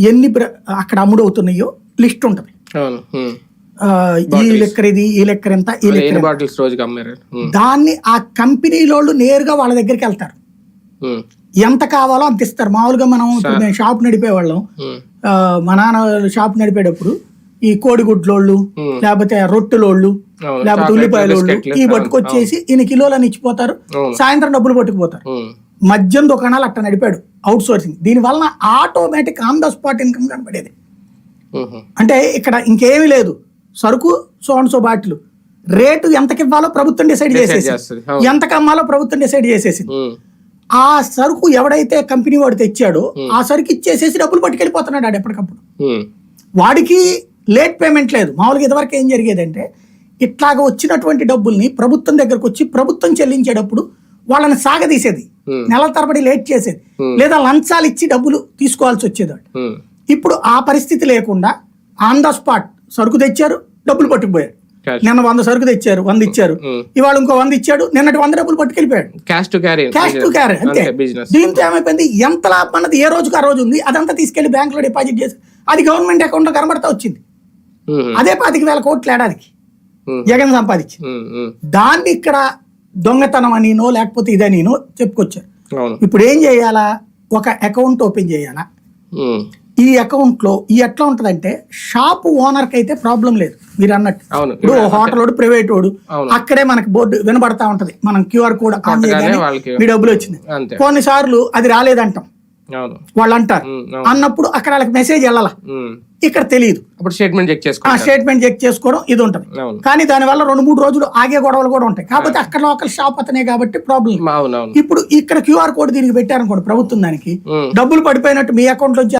ఎన్ని అక్కడ అమ్ముడవుతున్నాయో లిస్ట్ ఉంటది. ఈ లెక్కర ఇది ఈ లెక్కర ఎంత ఈ లెక్కర. దాన్ని ఆ కంపెనీలోళ్ళు నేరుగా వాళ్ళ దగ్గరికి వెళ్తారు. ఎంత కావాలో అంత ఇస్తారు. మామూలుగా మనం నేను షాప్ నడిపేవాళ్ళం. మా నాన్న షాప్ నడిపేటప్పుడు ఈ కోడిగుడ్లోళ్ళు. లేకపోతే రొట్టెలోళ్ళు. లేకపోతే ఉల్లిపాయలోళ్ళు ఈ పట్టుకొచ్చేసి ఇన్ని కిలోలని ఇచ్చిపోతారు. సాయంత్రం డబ్బులు పట్టుకుపోతారు. మద్యం దుకాణాలు అట్ట నడిపాడు. అవుట్ సోర్సింగ్ దీని వలన automatic on the spot income కనపడేది ఉమ్. అంటే ఇక్కడ ఇంకేమీ లేదు. సరుకు so and so bottle rate ఎంతకి ఇవ్వాలో ప్రభుత్వం డిసైడ్ చేసేసి. ఎంతకి అమ్మాలో ప్రభుత్వం డిసైడ్ చేసేసింది. ఉమ్. ఆ సరుకు ఎవడైతే కంపెనీ వాడు తెచ్చాడో ఆ సరుకు ఇచ్చేసేసి డబ్బులు పట్టుకెళ్ళిపోతున్నాడు ఆడు ఎప్పటికప్పుడు. వాడికి లేట్ పేమెంట్ లేదు. మామూలుగా ఇదివరకు ఏం జరిగేదంటే ఇట్లాగ వచ్చినటువంటి డబ్బుల్ని ప్రభుత్వం దగ్గరకు వచ్చి ప్రభుత్వం చెల్లించేటప్పుడు వాళ్ళని సాగదీసేది. నెల తరబడి లేట్ చేసేది. లేదా లంచాలు ఇచ్చి డబ్బులు తీసుకోవాల్సి వచ్చేది వాళ్ళు. ఉమ్. ఇప్పుడు ఆ పరిస్థితి లేకుండా ఆన్ ద స్పాట్ సరుకు తెచ్చారు డబ్బులు పట్టుకుపోయారు. నిన్న వంద సరుకు తెచ్చారు వంద ఇచ్చారు. ఇవాళ ఇంకో వంద ఇచ్చాడు నిన్నటి వంద డబ్బులు పట్టుకెళ్ళిపోయాడు. Cash to carry cash to carry అంతే. దీంతో ఏమైపోయింది? ఎంత లాభం అన్నది ఏ రోజుకి ఆ రోజు ఉంది? అదంతా తీసుకెళ్ళి బ్యాంకులో డిపాజిట్ చేసి అది గవర్నమెంట్ అకౌంట్లో కనబడతా వచ్చింది. అదే పాతిక వేల కోట్లు ఏడాదికి. జగన్ సంపాదించి దాన్ని ఇక్కడ దొంగతనం అనినో లేకపోతే ఇదనినో చెప్పుకొచ్చారు. ఇప్పుడు ఏం చేయాలా? ఒక అకౌంట్ ఓపెన్ చేయాలా. ఈ అకౌంట్లో ఈ ఎట్లా ఉంటదంటే షాప్ ఓనర్కి అయితే ప్రాబ్లం లేదు మీరు అన్నట్టు. ఇప్పుడు హోటల్ వాడు ప్రైవేట్ వాడు. అక్కడే మనకి బోర్డు వినబడతా ఉంటది. మనం క్యూఆర్ కోడ్ ఆన్ చేయగానే మీ డబ్బులు వచ్చింది. కొన్నిసార్లు అది రాలేదంటాం. వాళ్ళు అంటారు. అన్నప్పుడు అక్కడ వాళ్ళకి మెసేజ్ వెళ్ళాల. ఇక్కడ తెలియదు. అప్పుడు స్టేట్మెంట్ చెక్ స్టేట్మెంట్ చెక్ చేసుకోవడం ఇది ఉంటది. కానీ దానివల్ల రెండు మూడు రోజులు ఆగే గొడవలు కూడా ఉంటాయి. కాకపోతే అక్కడ లోకల్ షాప్ అతనే కాబట్టి ప్రాబ్లం ఇప్పుడు ఇక్కడ క్యూఆర్ కోడ్ దీనికి పెట్టారనుకోండి ప్రభుత్వం దానికి. డబ్బులు పడిపోయినట్టు మీ అకౌంట్ నుంచి